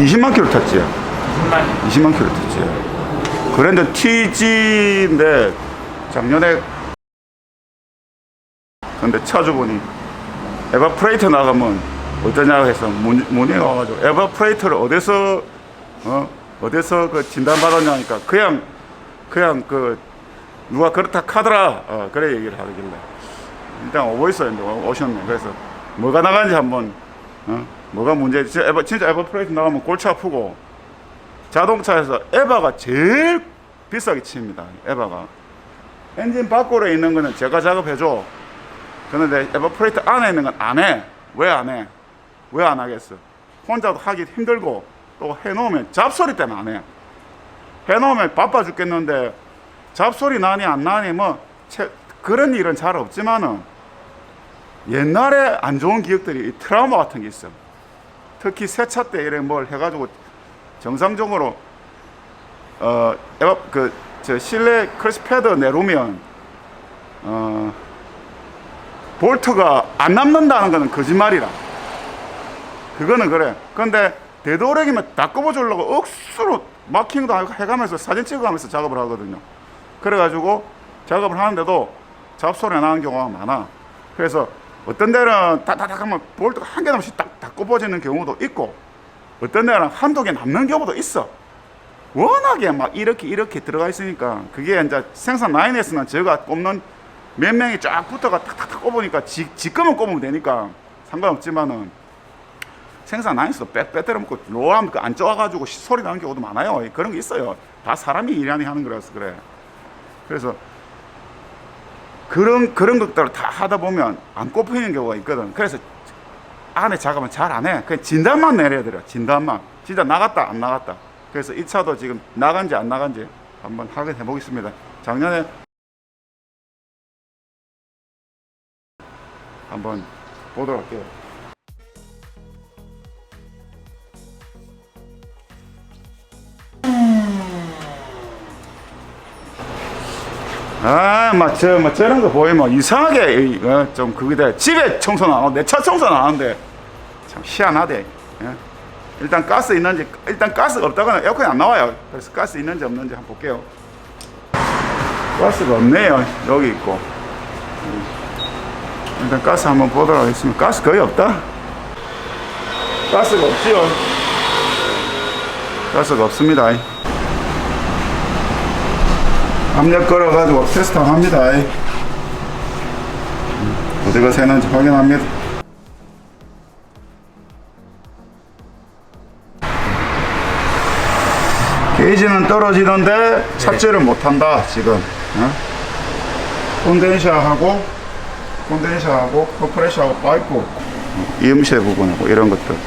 20만 킬로 탔지. 20만. 20만 킬로 탔지. 그랜저 TG인데 작년에 근데 차주분이 에바프레이터 나가면 어떠냐 해서 문, 문의가 와가지고 에바프레이터를 어디서 어? 어디서 그 진단 받았냐니까 그냥 그냥 그 누가 그렇다 카더라. 어, 그래 얘기를 하길래. 일단 오고 있어요 오셨네. 그래서 뭐가 나가는지 한번 어 뭐가 문제지 진짜 에바 진짜 에바 프레이터 나가면 골치 아프고 자동차에서 에바가 제일 비싸게 칩니다 에바가 엔진 밖으로 있는 거는 제가 작업해줘 그런데 에버프레이터 안에 있는 건 안 해. 왜 안 해? 왜 안 하겠어? 혼자도 하기 힘들고 또 해놓으면 잡소리 때문에 안 해. 해놓으면 바빠 죽겠는데 잡소리 나니 안 나니 뭐 채- 그런 일은 잘 없지만은 옛날에 안 좋은 기억들이 이 트라우마 같은 게 있어. 특히 세차 때 이래 뭘 해가지고 정상적으로 어 에버 그저 실내 크러시 패드 내놓으면 어 볼트가 안 남는다는 거는 거짓말이라. 그거는 그래. 근데 되도록이면 다 꼽아주려고 억수로 마킹도 해가면서 사진 찍어가면서 작업을 하거든요. 그래가지고 작업을 하는데도 잡소리 나는 경우가 많아. 그래서 어떤 데는 딱딱딱 하면 볼트가 한개 남씩 딱, 딱 꼽아지는 경우도 있고 어떤 데는 한두 개 남는 경우도 있어. 워낙에 막 이렇게 이렇게 들어가 있으니까 그게 이제 생산 라인에서는 제가 꼽는 몇 명이 쫙 붙어가 탁탁탁 꼽으니까 지, 지금은 꼽으면 되니까 상관없지만은 생산 라인에서 빼, 빼 때려 먹고 로함 안 쪼아가지고 시- 소리 나는 경우도 많아요. 그런 게 있어요. 다 사람이 일하니 하는 거라서 그래. 그래서 그런 그런 것들을 다 하다 보면 안 꼽히는 경우가 있거든 그래서 안에 작업은 잘 안 해. 그냥 진단만 내려드려. 진단만. 진짜 나갔다 안 나갔다. 그래서 이 차도 지금 나간지 안 나간지 한번 확인해 보겠습니다. 작년에 한번 보도록 할게요. 아, 막, 저, 막, 저런 거 보이면 이상하게, 이, 어, 좀, 돼. 집에 청소는 안 하고, 내 차 청소는 안 하는데, 참 희한하대. 예? 일단 가스 있는지, 일단 가스가 없다거나 에어컨이 안 나와요. 그래서 가스 있는지 없는지 한번 볼게요. 가스가 없네요. 여기 있고. 음. 일단 가스 한번 보도록 하겠습니다. 가스 거의 없다. 가스가 없지요. 가스가 없습니다. 압력 걸어가지고 테스트 합니다. 음. 어디가 새는지 확인합니다. 게이지는 떨어지는데 찹질을 못한다 지금 어? 콘덴샤하고 콘덴샤하고 커프레셔하고 파이프 이음새 부분하고 이런 것들 어?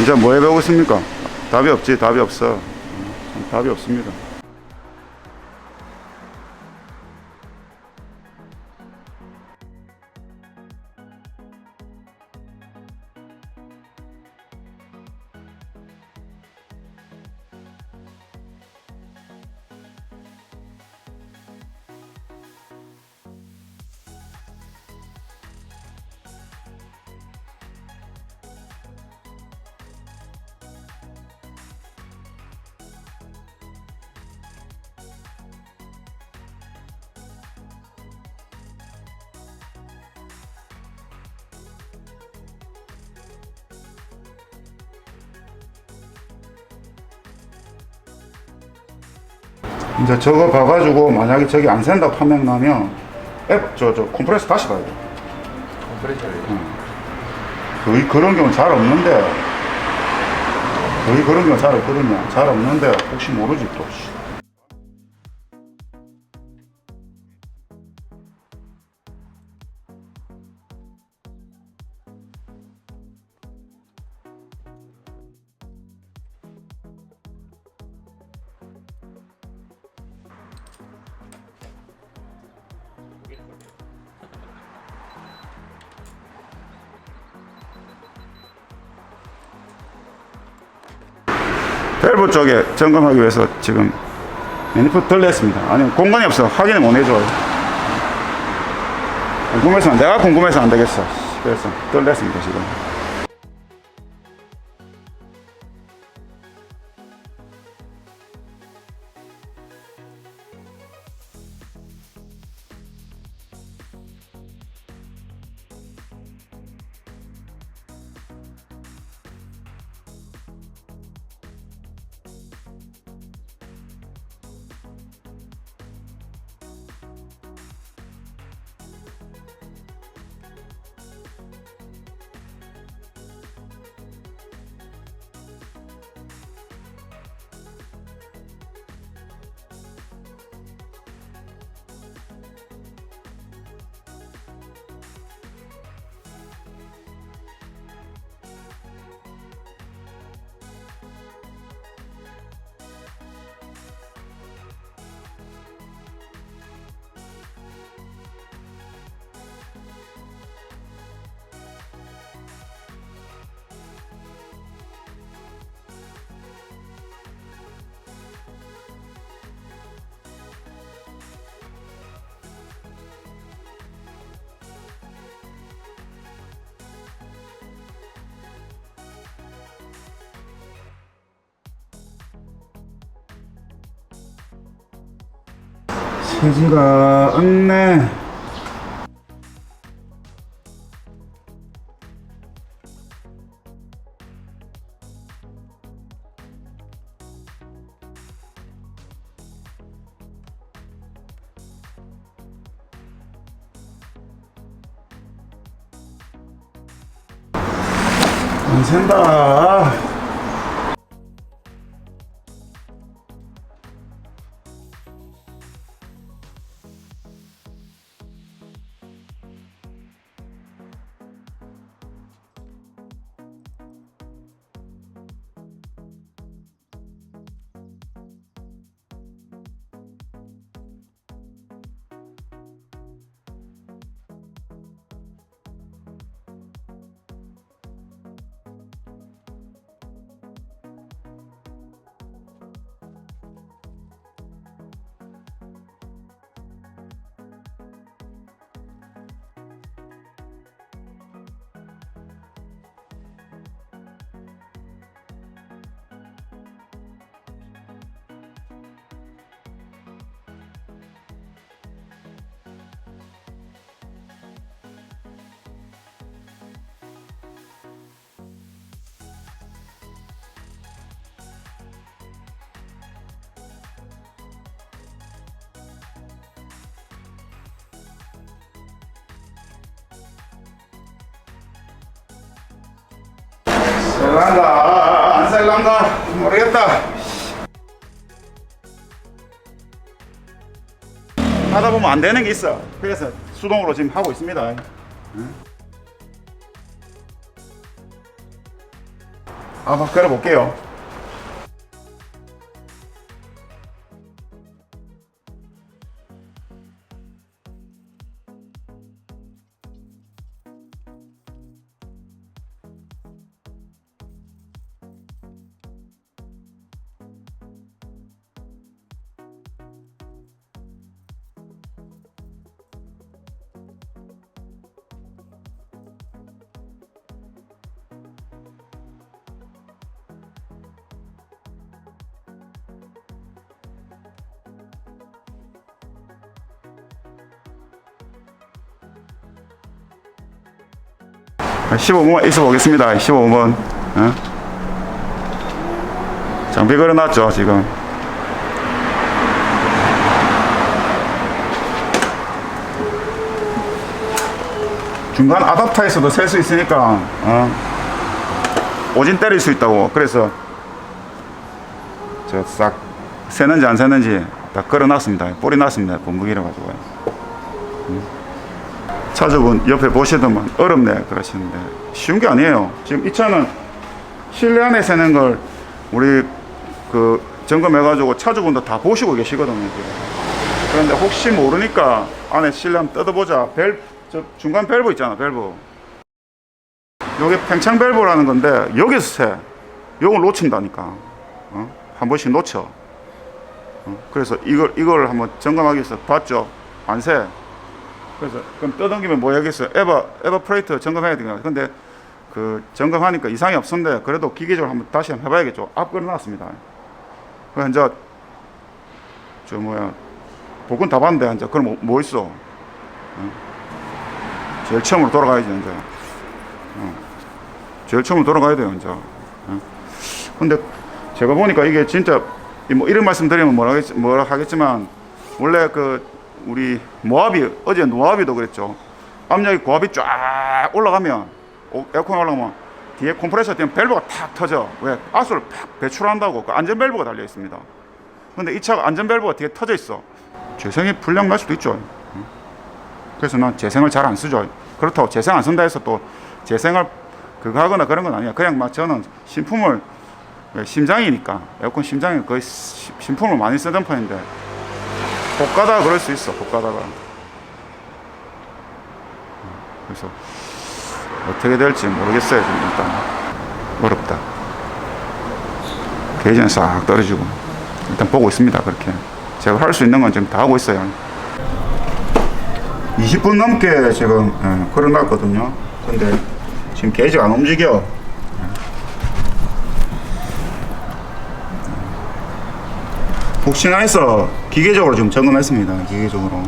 이제 뭐 해보고 있습니까? 답이 없지 답이 없어 어, 참 답이 없습니다 이제 저거 봐가지고 만약에 저기 안 샌다 판명 나면 앱, 저, 저 컴프레서 다시 봐야 돼. 컴프레셔예요. 거의 그런 경우 잘 없는데 거의 그런 경우 잘 없거든요. 잘 없는데 혹시 모르지 또. 점검하기 위해서 지금 매니포트 덜 냈습니다. 아니 공간이 없어 확인을 못 해줘요. 궁금해서 내가 궁금해서 안 되겠어. 그래서 덜 냈습니다 지금. 켜지가 않네. 셀란가 안 셀란가 모르겠다. 하다 보면 안 되는 게 있어. 그래서 수동으로 지금 하고 있습니다. 응? 한번 걸어볼게요 15분 있어 보겠습니다. 15분. 어? 장비 걸어놨죠 지금. 중간 아답터에서도 셀 수 있으니까 어? 오진 때릴 수 있다고. 그래서 저 싹 새는지 안 새는지 다 걸어놨습니다. 뿌리 놨습니다. 분무기를 가지고 차주분 옆에 보시더만 어렵네 그러시는데 쉬운 게 아니에요. 지금 이 차는 실내 안에 새는 걸 우리 그 점검해가지고 차주분도 다 보시고 계시거든요 지금. 그런데 혹시 모르니까 안에 실내 한번 뜯어보자. 밸, 저 중간 밸브 있잖아 밸브. 요게 팽창 밸브라는 건데 여기서 새. 요걸 놓친다니까. 어? 한 번씩 놓쳐. 어? 그래서 이걸 이걸 한번 점검하기 위해서 봤죠? 안 새 그래서 그럼 떠넘기면 뭐 하겠어요? 에바 에바 프레이트 점검해야 되겠네. 근데 그 점검하니까 이상이 없었는데 그래도 기계적으로 한번 다시 한번 해봐야겠죠. 앞 걸어 놨습니다. 그 이제 저 뭐야 복근 다 봤는데 이제 그럼 뭐, 뭐 있어? 어? 제일 처음으로 돌아가야지 이제. 어. 제일 처음으로 돌아가야 돼요 이제. 어? 근데 제가 보니까 이게 진짜 이뭐 이런 말씀 드리면 뭐라 하겠지만 원래 그 우리 모압이 어제 노압이도 그랬죠. 압력이 고압이 쫙 올라가면 오- 에어컨 올라가면 뒤에 컴프레서 때문에 밸브가 탁 터져. 왜? 가스를 팍 배출한다고 그 안전 밸브가 달려 있습니다. 근데 이 차가 안전 밸브가 뒤에 터져 있어. 재생이 불량 날 수도 있죠. 응? 그래서 난 재생을 잘 안 쓰죠. 그렇다고 재생 안 쓴다 해서 또 재생을 그거 하거나 그런 건 아니야. 그냥 막 저는 신품을 왜 심장이니까 에어컨 심장이 거의 시- 신품을 많이 쓰던 편인데 복 가다가 그럴 수 있어 복 가다가. 그래서 어떻게 될지 모르겠어요 지금 일단. 어렵다. 게이지는 싹 떨어지고. 일단 보고 있습니다 그렇게. 제가 할 수 있는 건 지금 다 하고 있어요. 20분 넘게 지금 예, 걸어놨거든요. 근데 지금 게이지가 안 움직여 해서 기계적으로 좀 점검했습니다. 기계적으로.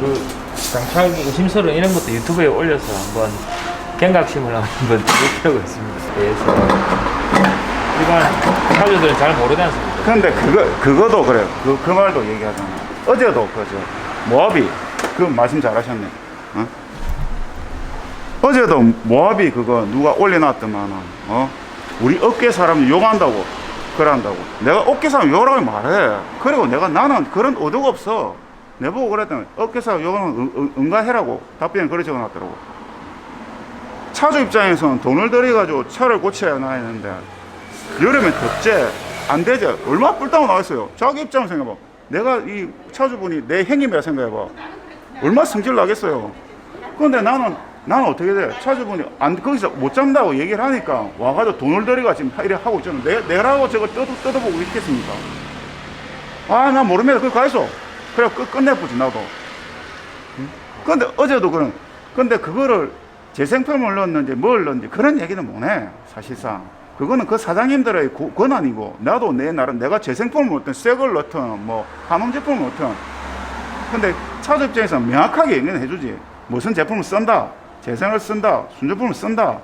그 장착 의심서를 이런 것도 유튜브에 올려서 한번 경각심을 한번 일으키고 있습니다. 그래서 일반 사주들은 잘 모르지 않습니까? 근데 그거 그거도 그래요. 그, 그 말도 얘기하잖아. 어제도 그죠. 모압이 그 말씀 잘하셨네. 어? 어제도 모압이 그거 누가 올려놨더만 어 우리 업계 사람 욕한다고 그런다고 내가 업계 사람 욕하라고 말해. 그리고 내가 나는 그런 의도가 없어. 내보고 그랬더니 업계 사람 욕하면 응- 응- 응가해라고 답변을 그래 적어놨더라고. 차주 입장에서는 돈을 들여가지고 차를 고쳐야 나했는데 여름에 덥지 안 되지 얼마나 뿔따고 나왔어요. 자기 입장 생각해봐. 내가 이 차주분이 내 행님이라 생각해봐. 얼마나 성질 나겠어요. 근데 나는 나는 어떻게 돼? 차주분이 안 거기서 못 잡는다고 얘기를 하니까 와가지고 돈을 들여가 지금 이래 하고 있잖아. 내, 내라고 저거 뜯어, 뜯어보고 있겠습니까? 아 나 모릅니다. 그거 가있어 그래 끝, 끝내보지 나도. 응? 근데 어제도 그런 근데 그거를 재생품을 넣었는지 뭘 넣었는지 그런 얘기는 못해 사실상. 그거는 그 사장님들의 고- 권한이고 나도 내 나름 내가 재생품을 넣든 새걸 넣든 뭐 한원 제품을 넣든. 근데 차주 입장에서 명확하게 얘기는 해주지. 무슨 제품을 쓴다 재생을 쓴다 순제품을 쓴다.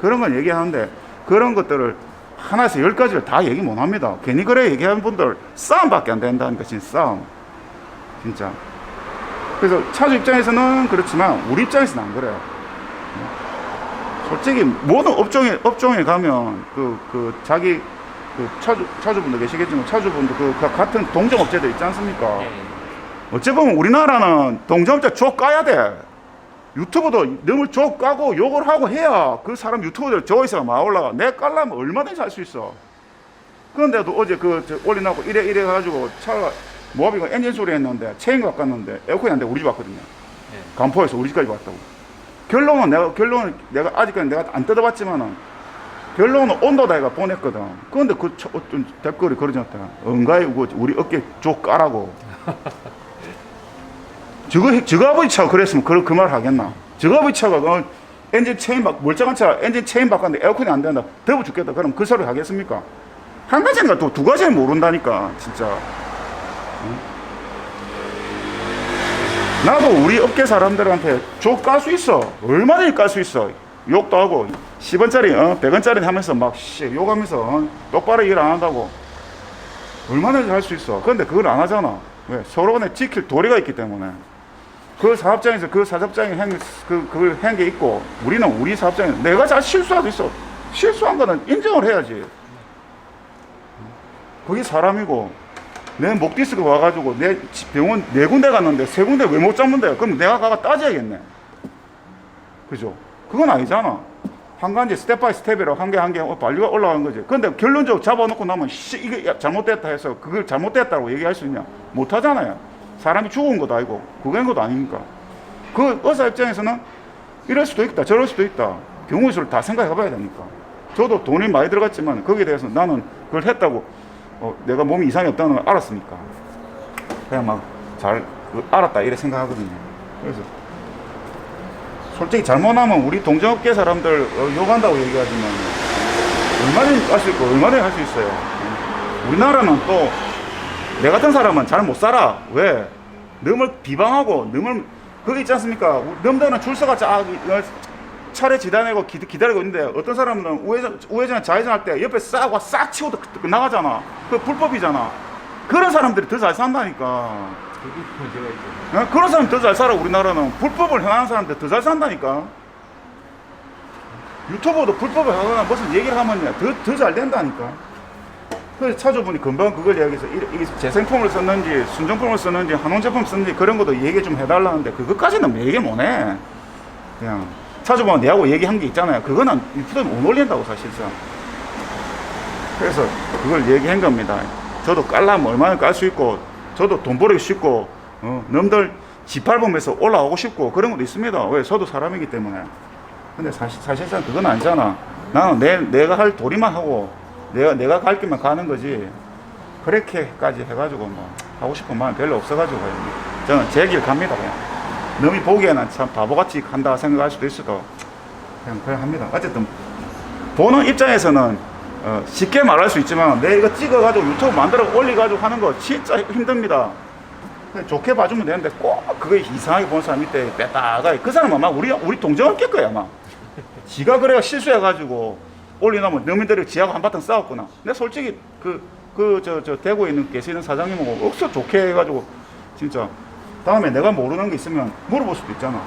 그런 건 얘기하는데 그런 것들을 하나에서 열 가지를 다 얘기 못 합니다. 괜히 그래 얘기하는 분들 싸움밖에 안 된다니까 진짜 싸움 진짜 그래서 차주 입장에서는 그렇지만 우리 입장에서는 안 그래요 솔직히 모든 업종에 업종에 가면 그 그 자기 그 차주 차주분도 계시겠지만 차주분도 그 가- 같은 동종업체들 있지 않습니까? 예. 어찌 보면 우리나라는 동종업체 쭉 까야 돼. 유튜브도 너무 쭉 까고 욕을 하고 해야 그 사람 유튜브들 조회수가 막 올라가. 내 깔라면 얼마든지 할 수 있어. 그런데도 어제 그저 올려놓고 이래 이래 가지고 차가 모하비가 엔진 소리 했는데 체인 바꿨는데 에어컨이 안 돼 우리 집 왔거든요. 예. 간포에서 우리 집까지 왔다고. 결론은 내가 결론은 내가 아직까지 내가 안 뜯어봤지만은 결론은 온도다 내가 보냈거든. 그런데 그 저- 어떤 댓글이 그러졌다. 응가에 그 우리 어깨 쪽 까라고. 저거 저거 아버지 차가 그랬으면 그 그 말 하겠나? 저거 아버지 차가 그 엔진 체인 바 멀쩡한 차 엔진 체인 바꿨는데 에어컨이 안 된다. 더워 죽겠다. 그럼 그 소리 하겠습니까? 한 가지니까 또두 가지는 모른다니까 진짜. 나도 우리 업계 사람들한테 족깔 수 있어. 얼마든지 깔수 있어. 욕도 하고 10원짜리, 어, 100원짜리 하면서 막 씨, 욕하면서 어, 똑바로 일 안 한다고. 얼마든지 할 수 있어. 그런데 그걸 안 하잖아. 왜? 서로 간에 지킬 도리가 있기 때문에. 그 사업장에서 그 사업장이 행, 그, 그걸 한 게 있고, 우리는 우리 사업장에 내가 잘 실수할 수 있어. 실수한 거는 인정을 해야지. 그게 사람이고, 내 목 디스크 와가지고 내 지- 병원 네 군데 갔는데 세 군데 왜 못 잡는데? 그럼 내가 가가 따져야겠네. 그죠? 그건 아니잖아. 한 가지 스텝 바이 스텝이라고 한 개 한개 발류가 올라간 거지. 근데 결론적으로 잡아놓고 나면 씨 이게 야, 잘못됐다 해서 그걸 잘못됐다고 얘기할 수 있냐? 못 하잖아요. 사람이 죽은 것도 아니고 그거인 것도 아니니까. 그 의사 입장에서는 이럴 수도 있다, 저럴 수도 있다. 경우 수를 다 생각해 봐야 되니까. 저도 돈이 많이 들어갔지만 거기에 대해서 나는 그걸 했다고 어, 내가 몸이 이상이 없다는 걸 알았으니까. 그냥 막 잘 알았다 이래 생각하거든요. 그래서 솔직히 잘못하면 우리 동정업계 사람들 어, 욕한다고 얘기하지만 얼마든지 할수 있고 얼마든지 할 수 있어요. 우리나라는 또 내 같은 사람은 잘 못 살아. 왜? 너무 비방하고 너무 그게 있지 않습니까? 쫙 어, 차례 지다내고 기, 기다리고 있는데 어떤 사람은 우회전, 우회전 좌회전 할 때 옆에 싹 와 싹 치고 나가잖아. 그 불법이잖아. 그런 사람들이 더 잘 산다니까. 그게 문제가 있죠. 어? 그런 사람 더 잘 살아 우리나라는 불법을 행하는 사람들 더 잘 산다니까 유튜버도 불법을 하거나 무슨 얘기를 하면 더더 잘 된다니까 그래서 차주분이 금방 그걸 이야기해서 이- 이 재생품을 썼는지 순정품을 썼는지 한원 제품 썼는지 그런 것도 얘기 좀 해달라는데 그것까지는 얘기 못해 그냥 차주분 내하고 얘기한 게 있잖아요. 그거는 유튜브에 못 올린다고 사실상. 그래서 그걸 얘기한 겁니다. 저도 깔라면 얼마나 깔 수 있고 저도 돈 벌기 쉽고 어, 남들 지팔보면서 올라오고 싶고 그런 것도 있습니다. 왜? 저도 사람이기 때문에. 근데 사실, 사실상 그건 아니잖아. 나는 내, 내가 할 도리만 하고 내가 내가 갈 길만 가는 거지. 그렇게까지 해가지고 뭐 하고 싶은 마음 별로 없어가지고 저는 제 길 갑니다 그냥 남이 보기에는 참 바보같이 간다 생각할 수도 있어도 그냥 그냥 합니다. 어쨌든 보는 입장에서는 어, 쉽게 말할 수 있지만 내 이거 찍어가지고 유튜브 만들어 올려가지고 하는 거 진짜 힘듭니다. 좋게 봐주면 되는데 꼭 그거 이상하게 보는 사람 있대. 빼다가 그 사람은 아마 우리 우리 동정을 깰 거야 아마. 지가 그래야 실수해가지고 올리나면 너민들이 지하고 한바탕 싸웠구나. 근데 솔직히 그, 그, 저, 저, 대구에 있는, 계시는 사장님하고 억수 좋게 해가지고, 진짜, 다음에 내가 모르는 게 있으면 물어볼 수도 있잖아.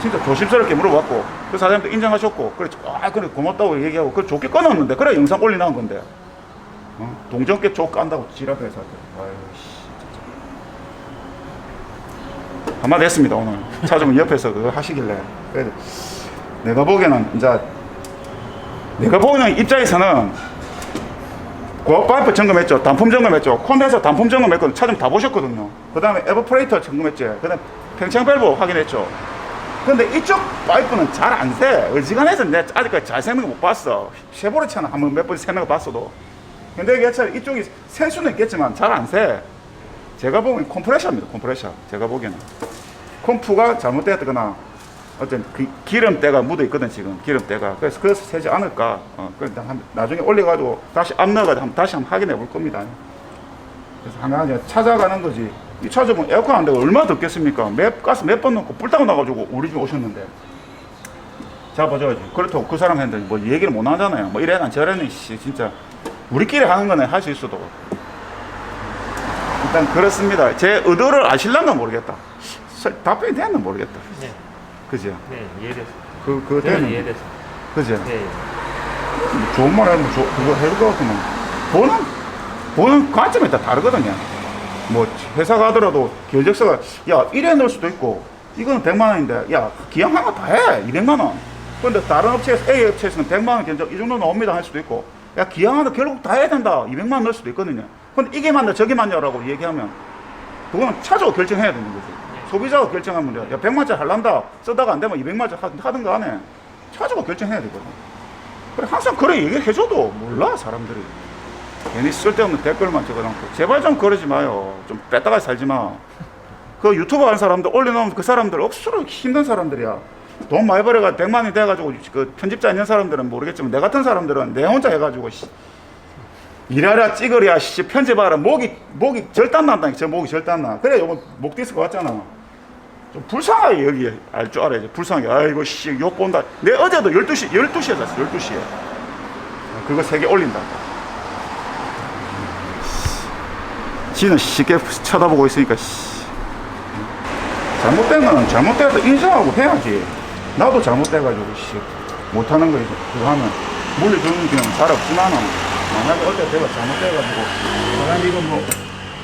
진짜 조심스럽게 물어봤고, 그 사장님도 인정하셨고, 그래, 아, 그래, 고맙다고 얘기하고, 그래, 좋게 끊었는데, 그래, 영상 올리나온 건데. 어? 동정께 쪽 깐다고 지랄해서. 아유, 씨. 한마디 했습니다, 오늘. 차주분 옆에서 그거 하시길래. 그래서 내가 보기에는 이제 내가 보기에는 입장에서는 고압 파이프 점검했죠. 단품 점검했죠. 콘덴서 단품 점검했거든. 차좀 다 보셨거든요. 그 다음에 에버프레이터 점검했지. 그 다음에 팽창 밸브 확인했죠. 근데 이쪽 파이프는 잘 안 새. 어지간해서 내가 아직까지 잘 새는 거 못 봤어. 쉐보레 차는 한 번 몇 번 새는 거 봤어도. 근데 이게 참 이쪽이 셀 수는 있겠지만 잘 안 새. 제가 보기엔 컴프레셔입니다. 컴프레셔. 제가 보기에는. 컴프가 잘못되었거나 어떤 그 기름때가 묻어 있거든 지금 기름때가. 그래서 그래서 새지 않을까. 어, 그래서 한- 나중에 올려가지고 다시 앞 넣어가지고 한번 다시 한번 확인해 볼 겁니다. 그래서 하나 이제 찾아가는 거지. 이 찾아보면 에어컨 안 되고 얼마나 덥겠습니까? 몇 가스 몇 번 넣고 불타고 나가지고 우리 집 오셨는데. 잡아줘야지 그렇다고 그 사람 했는데 뭐 얘기를 못 하잖아요. 뭐 이래나 저래는 씨 진짜. 우리끼리 하는 거는 할 수 있어도. 일단 그렇습니다. 제 의도를 아실란가 모르겠다. 설- 답변이 됐나 모르겠다. 네, 그죠? 네, 이해됐어. 그, 그거 저는 되는 이해됐어. 그죠? 네, 뭐 좋은 말 하면 조, 그거 해줄 것 같으면 보는, 보는 관점에 따라 다르거든요. 뭐, 회사 가더라도 결적서가, 야, 1에 넣을 수도 있고, 이거는 100만 원인데, 야, 기왕 하나 다 해. 200만 원. 근데 다른 업체에서, A 업체에서는 100만 원 견적, 이 정도 나옵니다. 할 수도 있고, 야, 기왕 하나 결국 다 해야 된다. 200만 원 넣을 수도 있거든요. 근데 이게 맞냐, 저게 맞냐라고 얘기하면, 그건 차주가 결정해야 되는 거지. 소비자가 결정하면 문제야. 야, 100만짜리 할란다. 쓰다가 안 되면 200만짜리 하든가 안 해. 차주가 결정해야 되거든. 그래, 항상 그래 얘기해줘도 몰라, 사람들이. 괜히 쓸데없는 댓글만 적어놓고. 제발 좀 그러지 마요. 좀 뺐다가 살지 마. 그 유튜브 하는 사람들 올려놓으면 그 사람들 억수로 힘든 사람들이야. 돈 많이 벌어가 100만이 돼가지고 그 편집자 있는 사람들은 모르겠지만 내 같은 사람들은 내 혼자 해가지고 씨, 일하랴 찍으랴 씨 편집하라 목이 목이 절단 난다니까 저 목이 절단 나 그래 요번 목 디스크 왔잖아 좀 불쌍하게 여기 알 줄 알아야지 불쌍하게. 아이고 씨 욕 본다. 내 어제도 12시 12시에 잤어 12시에. 그거 세 개 올린다. 지는 쉽게 쳐다보고 있으니까 씨. 잘못된 거는 잘못돼도 인정하고 해야지. 나도 잘못돼가지고 씨. 못하는 거 그거 하면 물려주는 그냥 잘 없지만은 만약에 어때 내가 잘못돼가지고 사장님 이거 뭐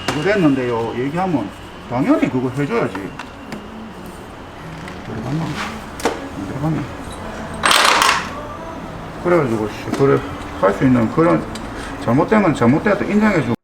그거 됐는데요. 얘기하면 당연히 그거 해줘야지 들어갔나? 안 들어갔나? 그래가지고 씨, 그래 할 수 있는 그런 잘못된 건 잘못돼도 인정해주고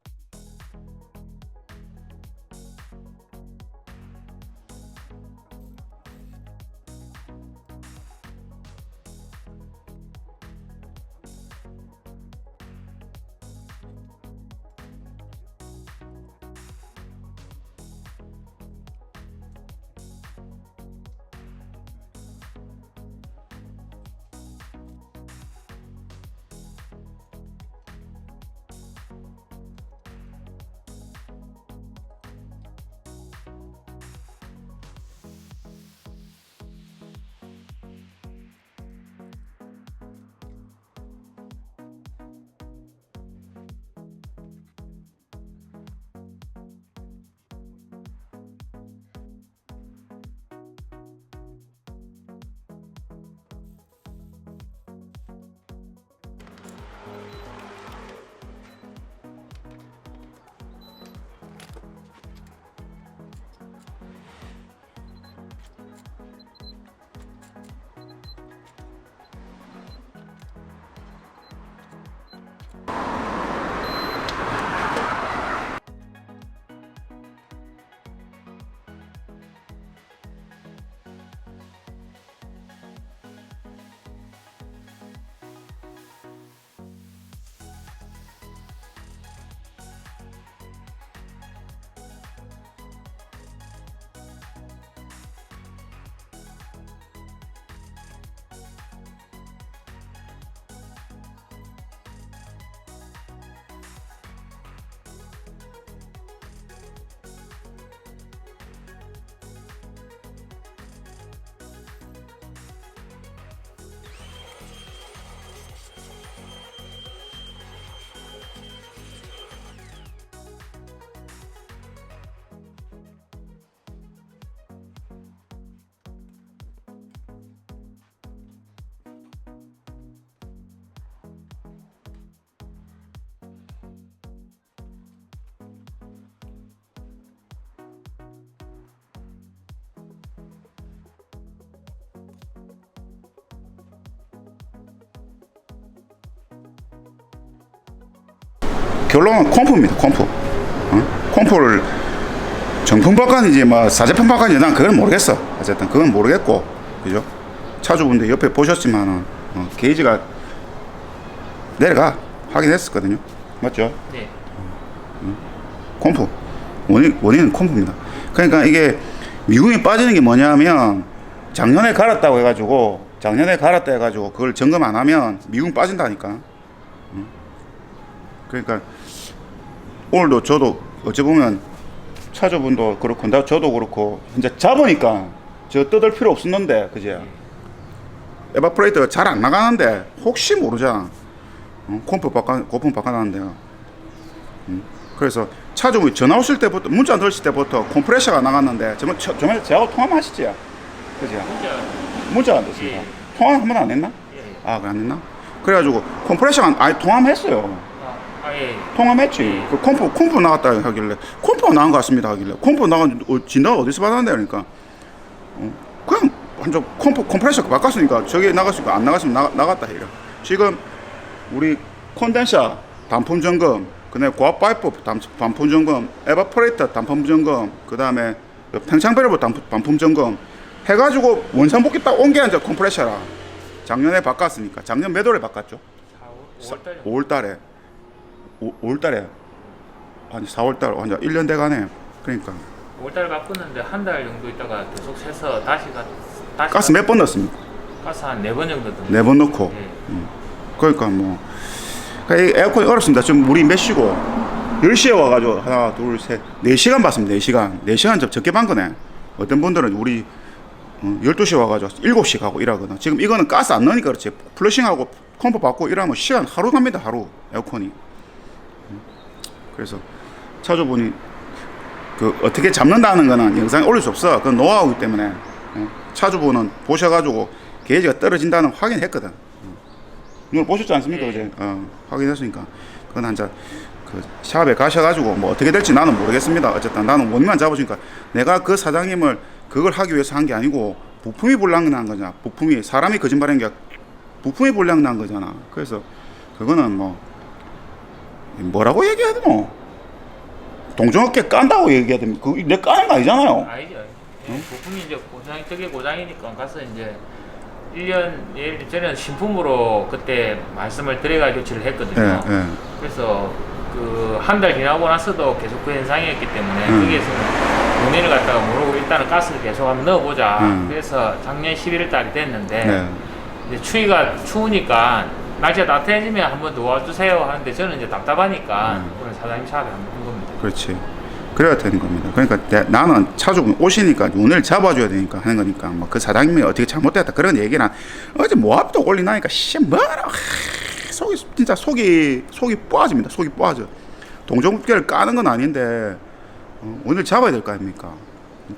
결론은 콤프입니다. 콤프. 어? 콤프를 정품 바꿔인지 뭐 사제품 바꿔인지 난 그건 모르겠어. 어쨌든 그건 모르겠고 그죠? 차주분들 옆에 보셨지만은 어, 게이지가 내려가 확인했었거든요. 맞죠? 네. 콤프 원인 원인은 콤프입니다. 그러니까 이게 미궁이 빠지는 게 뭐냐면 작년에 갈았다고 해가지고 작년에 갈았다 해가지고 그걸 점검 안 하면 미궁 빠진다니까. 음. 그러니까 오늘도 저도 어찌 보면 차주분도 그렇고 나 저도 그렇고 이제 잡으니까 저 뜯을 필요 없었는데 그제 에바프레이터가 잘안 나가는데 혹시 모르잖아. 어, 콤프 바꿔 고품 바꿔놨는데요. 그래서 차주분이 전화 오실 때부터 문자 넣으실 때부터 컴프레셔가 나갔는데 정말 처- 정말 저하고 통화만 하시지 진짜 문자 안 됐습니다 예. 통화 한 번 안 했나 예. 아 그래 안 했나 그래가지고 컴프레셔가 아니 통화만 했어요 아, 아 예. 통화했지. 그 컴프 컴프 나갔다 하길래. 컴프가 나간 것 같습니다 하길래. 컴프 나간 어, 진단 어디서 받았는데 그러니까. 어, 그냥 완전 컴프 컴프레셔 바꿨으니까 저게 나갔으니까 안 나갔으면 나, 나갔다 해요 지금 우리 콘덴서 단품 점검 그다음에 고압 파이프 단- 단품 점검 에바포레이터 단품 점검 그다음에 팽창밸브 단품, 단품 점검 해가지고 원상 복귀 딱 온 게 이제 컴프레셔라. 작년에 바꿨으니까. 작년 몇 월에 바꿨죠? 4월 5월 달에 5월 달에 5월 달에 아니 4월 달 완전 1년 돼 가네. 그러니까 5월 달에 바꿨는데 한 달 정도 있다가 계속 새서 다시 가 다시 가스 몇 번 넣습니까? 가스 한 네 번 정도 든네번 넣고. 예. 그러니까 뭐 그러니까 이 에어컨이 어렵습니다. 지금 물이 몇 시고 10시에 와 가지고 하나, 둘, 셋, 4시간 봤습니다. 4시간. 4시간 좀 적게 반 거네. 어떤 분들은 우리 어, 12시에 와 가지고 7시 가고 일하거든. 지금 이거는 가스 안 넣으니까 그렇지. 플러싱하고 컴프 받고 일하면 시간 하루 갑니다. 하루 에어컨이. 음. 그래서 차주분이 그 어떻게 잡는다는 거는 영상에 올릴 수 없어. 그건 노하우이기 때문에 어, 차주분은 보셔가지고 게이지가 떨어진다는 확인했거든. 어. 오늘 보셨지 않습니까, 네. 어제? 어, 확인했으니까 그건 한자 그 샵에 가셔가지고 뭐 어떻게 될지 나는 모르겠습니다. 어쨌든 나는 원인만 잡으니까 내가 그 사장님을 그걸 하기 위해서 한 게 아니고 부품이 불량 난 거잖아. 부품이 사람이 거짓말한 게 부품이 불량 난 거잖아. 그래서 그거는 뭐 뭐라고 얘기해야 되노? 동종업계 깐다고 얘기해야 됩니까? 그내 까는 거 아니잖아요. 아니죠. 예, 부품이 이제 고장 저게 고장이니까 가서 이제 1년 예를 저는 신품으로 그때 말씀을 드려가 조치를 예, 했거든요. 예. 그래서 그 한 달 지나고 나서도 계속 그 현상이었기 때문에 음. 거기에서는 원인을 갖다가 모르고 일단은 가스를 계속 한번 넣어보자. 음. 그래서 작년 11월 달이 됐는데 네. 이제 추위가 추우니까 날씨가 따뜻해지면 한번 도와주세요 하는데 저는 이제 답답하니까 음. 오늘 사장님 샵에 한번 온 겁니다. 그렇지. 그래야 되는 겁니다. 그러니까 내- 나는 차주분 오시니까 오늘 잡아줘야 되니까 하는 거니까 뭐 그 사장님이 어떻게 잘못됐다 그런 얘기는 어제 모압도 올리나니까 씨 뭐라 하, 속이 진짜 속이 속이 빠집니다. 속이 빠져. 동종업계를 까는 건 아닌데 어, 오늘 잡아야 될 거 아닙니까?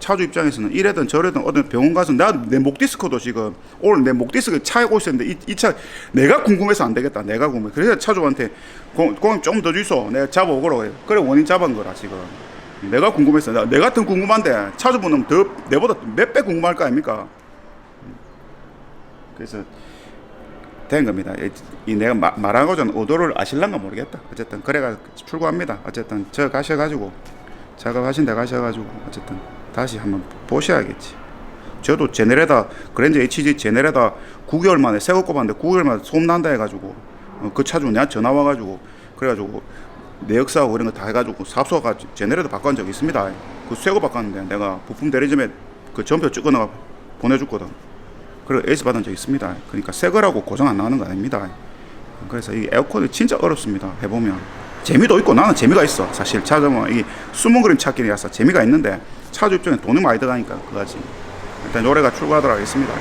차주 입장에서는 이래든 저래든 어떤 병원 가서 나 내 목 디스크도 지금 오늘 내 목 디스크 차에 오고 있었는데 이 차 내가 궁금해서 안 되겠다. 내가 궁금해. 그래서 차주한테 공공 좀 더 주소. 내가 잡아오거라고 해 그래 원인 잡은 거라 지금. 내가 궁금해서. 나, 내 같은 궁금한데 차주분은 더 내보다 몇 배 궁금할 거 아닙니까? 그래서 된 겁니다. 이, 이 내가 마, 말하고자 하는 의도를 아실란가 모르겠다. 어쨌든 그래가 출고합니다. 어쨌든 저 가셔가지고 작업하신 데 가셔가지고 어쨌든 다시 한번 보셔야겠지. 저도 제네레다 그랜저 HG 제네레다 9개월 만에 새거 꼽았는데 9개월 만에 소음 난다 해가지고 어, 그 차주 내가 전화 와가지고 그래가지고 내역사하고 이런 거 다 해가지고 삽소가 제네레터 바꾼 적이 있습니다. 그 새거 바꿨는데 내가 부품 대리점에 그 전표 찍어놔 보내줬거든. 그리고 에이스 받은 적 있습니다. 그러니까 새 거라고 고장 안 나는 거 아닙니다. 그래서 이 에어컨이 진짜 어렵습니다. 해보면 재미도 있고 나는 재미가 있어. 사실 찾아보면 이 숨은 그림 찾기라서 재미가 있는데 차주 입장에 돈이 많이 들어가니까 그거지. 일단 노래가 출고하도록 하겠습니다.